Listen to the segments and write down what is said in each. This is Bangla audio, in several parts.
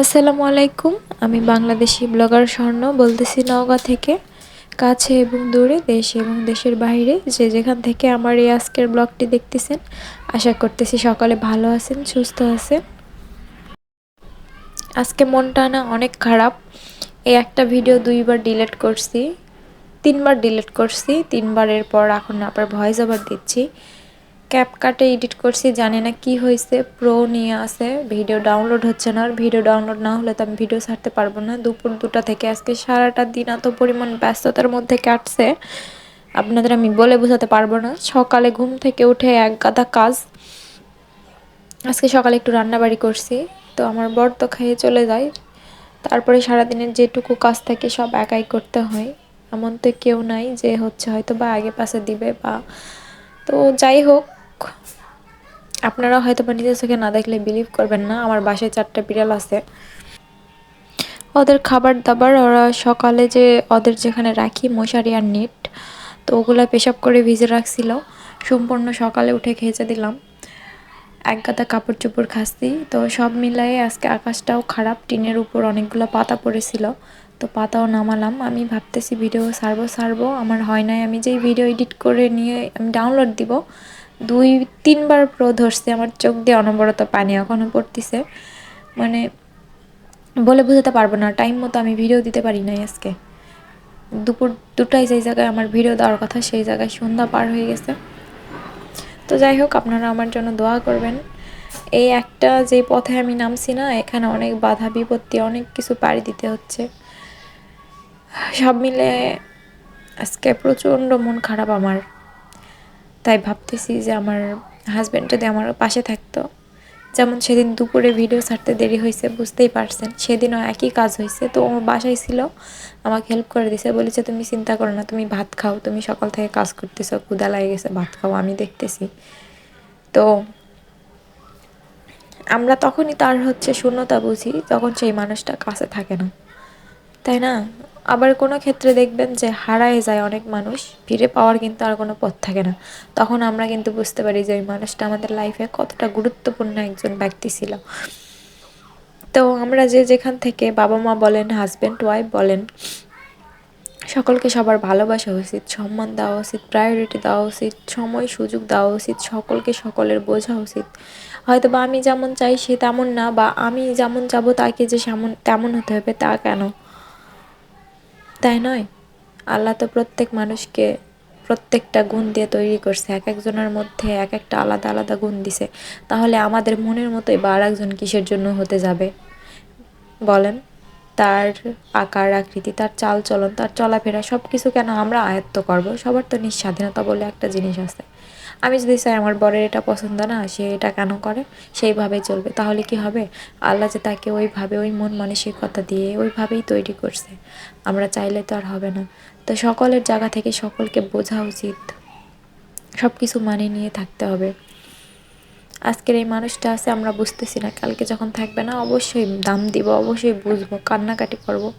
আসসালামু আলাইকুম, আমি বাংলাদেশি ব্লগার স্বর্ণ বলতেছি নওগাঁ থেকে, কাছে এবং দূরে, দেশ এবং দেশের বাইরে, যে যেখান থেকে আমার এই আজকের ব্লগটি দেখতেছেন, আশা করতেছি সকালে ভালো আছেন, সুস্থ আছেন। আজকে মনটা না অনেক খারাপ, এই একটা ভিডিও দুইবার ডিলিট করছি, তিনবার ডিলেট করছি, তিনবারের পর এখন আবার ভয়েস ওভার দিচ্ছি। ক্যাপকাটে এডিট করছি, জানি না কি হয়েছে প্রো নিয়ে আসে ভিডিও ডাউনলোড হচ্ছে না আর ভিডিও ডাউনলোড না হলে তো আমি ভিডিও ছাড়তে পারব না। দুপুর দুটা থেকে আজকে সারাটা দিন এত পরিমাণ ব্যস্ততার মধ্যে কাটছে, আপনাদের আমি বলে বোঝাতে পারব না। সকালে ঘুম থেকে উঠে এক গাদা কাজ, আজকে সকালে একটু রান্নাবাড়ি করছি, তো আমার বর তো খেয়ে চলে যায়। তারপরে সারাদিনের যেটুকু কাজ থাকে সব একাই করতে হয়। এমন তো কেউ নাই যে হচ্ছে হয়তো বা আগে পাশে দিবে বা, তো যাই হোক আপনারা হয়তো বা নিজের চোখে না দেখলে বিলিভ করবেন না, আমার বাসায় চারটা বিড়াল আছে। ওদের খাবার দাবার ওরা সকালে যে ওদের যেখানে রাখি, মশারি আর নেট, তো ওগুলা পেশাব করে ভিজে রাখছিল। সম্পূর্ণ সকালে উঠে খেয়েছে দিলাম। এক গাদা কাপড় চোপড় খাসছি তো সব মিলাই আজকে আকাশটাও খারাপ, টিনের উপর অনেকগুলো পাতা পড়েছিল। তো পাতাও নামালাম। আমি ভাবতেছি ভিডিও সারবো সারবো আমার হয় নাই। আমি যেই ভিডিও এডিট করে নিয়ে আমি ডাউনলোড দিব দুই, তিনবার প্রো ধরছে, আমার চোখ দিয়ে অনবরত পানি এখনও পড়তেছে। মানে বলে বোঝাতে পারব না টাইম মতো আমি ভিডিও দিতে পারি নাই আজকে। দুপুর দুটাই যেই জায়গায় আমার ভিডিও দেওয়ার কথা, সেই জায়গায় সন্ধ্যা পার হয়ে গেছে। তো যাই হোক, আপনারা আমার জন্য দোয়া করবেন। এই একটা যে পথে আমি নামছি না, এখানে অনেক বাধা, বিপত্তি, অনেক কিছু পাড়ি দিতে হচ্ছে। সব মিলে আজকে প্রচণ্ড মন খারাপ আমার। তাই ভাবতেছি যে আমার হাজব্যান্ড যদি আমার পাশে থাকতো। যেমন সেদিন দুপুরে ভিডিও ছাড়তে দেরি হয়েছে, বুঝতেই পারছেন। সেদিনও একই কাজ হয়েছে। তো ও বাসায় ছিল, আমাকে হেল্প করে দিছে। বলেছে, তুমি চিন্তা করো না, তুমি ভাত খাও। তুমি সকাল থেকে কাজ করতেছো ক্ষুদা লাগে গেছে, ভাত খাও, আমি দেখতেছি। তো আমরা তখনই তার হচ্ছে শূন্যতা বুঝি, তখন সেই মানুষটা কাছে থাকে না। তাই না? আবার কোনো ক্ষেত্রে দেখবেন যে হারায় যায় অনেক মানুষ, ফিরে পাওয়ার কিন্তু আর কোনো পথ থাকে না। তখন আমরা কিন্তু বুঝতে পারি যে ওই মানুষটা আমাদের লাইফে কতটা গুরুত্বপূর্ণ একজন ব্যক্তি ছিল। তো আমরা যে যেখান থেকে বাবা মা বলেন হাজব্যান্ড ওয়াইফ বলেন, সকলকে সবার ভালোবাসা উচিত, সম্মান দেওয়া উচিত প্রায়োরিটি দেওয়া উচিত, সময় সুযোগ দেওয়া উচিত, সকলকে সকলের বোঝা উচিত। হয়তো বা আমি যেমন চাই সে তেমন না, বা আমি যেমন যাব তাকে যে সেমন তেমন হতে হবে তা কেন? তাই নয়? আল্লাহ তো প্রত্যেক মানুষকে প্রত্যেকটা গুণ দিয়ে তৈরি করছে। এক একজনের মধ্যে এক একটা আলাদা আলাদা গুণ দিছে। তাহলে আমাদের মনের মতোই বা একজন কিসের জন্য হতে যাবে? বলেন, তার আকার, আকৃতি, তার চাল চলন তার চলাফেরা সব কিছু কেন আমরা আয়ত্ত করব? সবার তো নিঃস্বাধীনতা বলে একটা জিনিস আছে। আমি যদি চাই আমার বরের এটা পছন্দ না সে এটা কেন করে? সেইভাবেই চলবে। তাহলে কি হবে? আল্লাহ যে তাকে ওইভাবে ওই মন মানসিকতা দিয়ে ওইভাবেই তৈরি করছে। আমরা চাইলে তো আর হবে না। তো সকলের জায়গা থেকে সকলকে বোঝা উচিত। সব কিছু মানে নিয়ে থাকতে হবে। আজকের এই মানুষটা আছে, আমরা বুঝতেছি না। কালকে যখন থাকবে না, অবশ্যই দাম দিব, অবশ্যই বুঝব, কান্নাকাটি করব।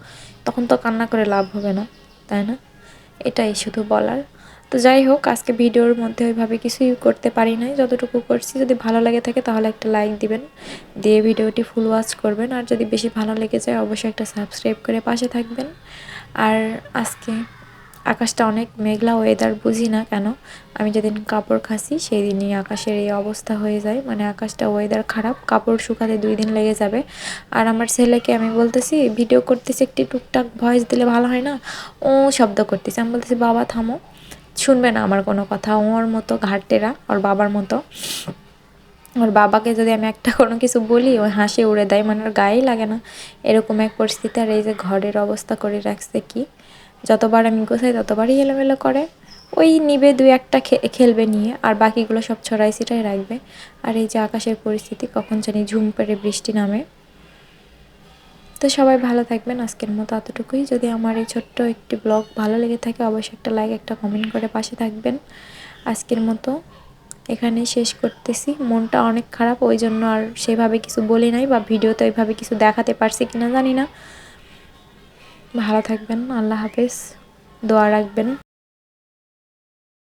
তখন তো কান্না করে লাভ হবে না, তাই না? এটাই শুধু বলার। তো যাই হোক, আজকে ভিডিওর মধ্যে ওইভাবে কিছুই করতে পারি নাই। যতটুকু করছি, যদি ভালো লাগে থাকে তাহলে একটা লাইক দিবেন, দিয়ে ভিডিওটি ফুল ওয়াচ করবেন। আর যদি বেশি ভালো লেগে যায়, অবশ্যই একটা সাবস্ক্রাইব করে পাশে থাকবেন। আর আজকে আকাশটা অনেক মেঘলা ওয়েদার বুঝি না কেন, আমি যেদিন কাপড় খাসি সেই দিনই আকাশের এই অবস্থা হয়ে যায়। মানে আকাশটা ওয়েদার খারাপ, কাপড় শুকাতে দুই দিন লেগে যাবে। আর আমার ছেলেকে আমি বলতেছি, ভিডিও করতেছি একটি টুকটাক ভয়েস দিলে ভালো হয় না? ও শব্দ করতেছি। আমি বলতেছি, বাবা, থামো। শুনবে না আমার কোনো কথা। ওর মতো ঘাটতেরা ওর বাবার মতো। ওর বাবাকে যদি আমি একটা কোনো কিছু বলি ওই হাসি উড়ে দেয় মানে ওর গায়েই লাগে না। এরকম এক পরিস্থিতি, আর এই যে ঘরের অবস্থা করে রাখছে কি? যতবার আমি গোছাই, ততবারই এলোমেলো করে। ওই নিবে দুই একটা খেলবে নিয়ে, আর বাকিগুলো সব ছড়াই ছিটাই রাখবে। আর এই যে আকাশের পরিস্থিতি, কখন জানি ঝুম পেড়ে বৃষ্টি নামে। তো সবাই ভালো থাকবেন। আজকের মতো এতটুকুই। যদি আমার এই ছোট্ট একটি ব্লগ ভালো লেগে থাকে, অবশ্যই একটা লাইক, একটা কমেন্ট করে পাশে থাকবেন। আজকের মতো এখানে শেষ করতেছি। মনটা অনেক খারাপ, ওই জন্য আর সেভাবে কিছু বলি নাই বা ভিডিওতে ওইভাবে কিছু দেখাতে পারছি কিনা জানি না। ভালো থাকবেন, আল্লাহ হাফেজ। দোয়া রাখবেন।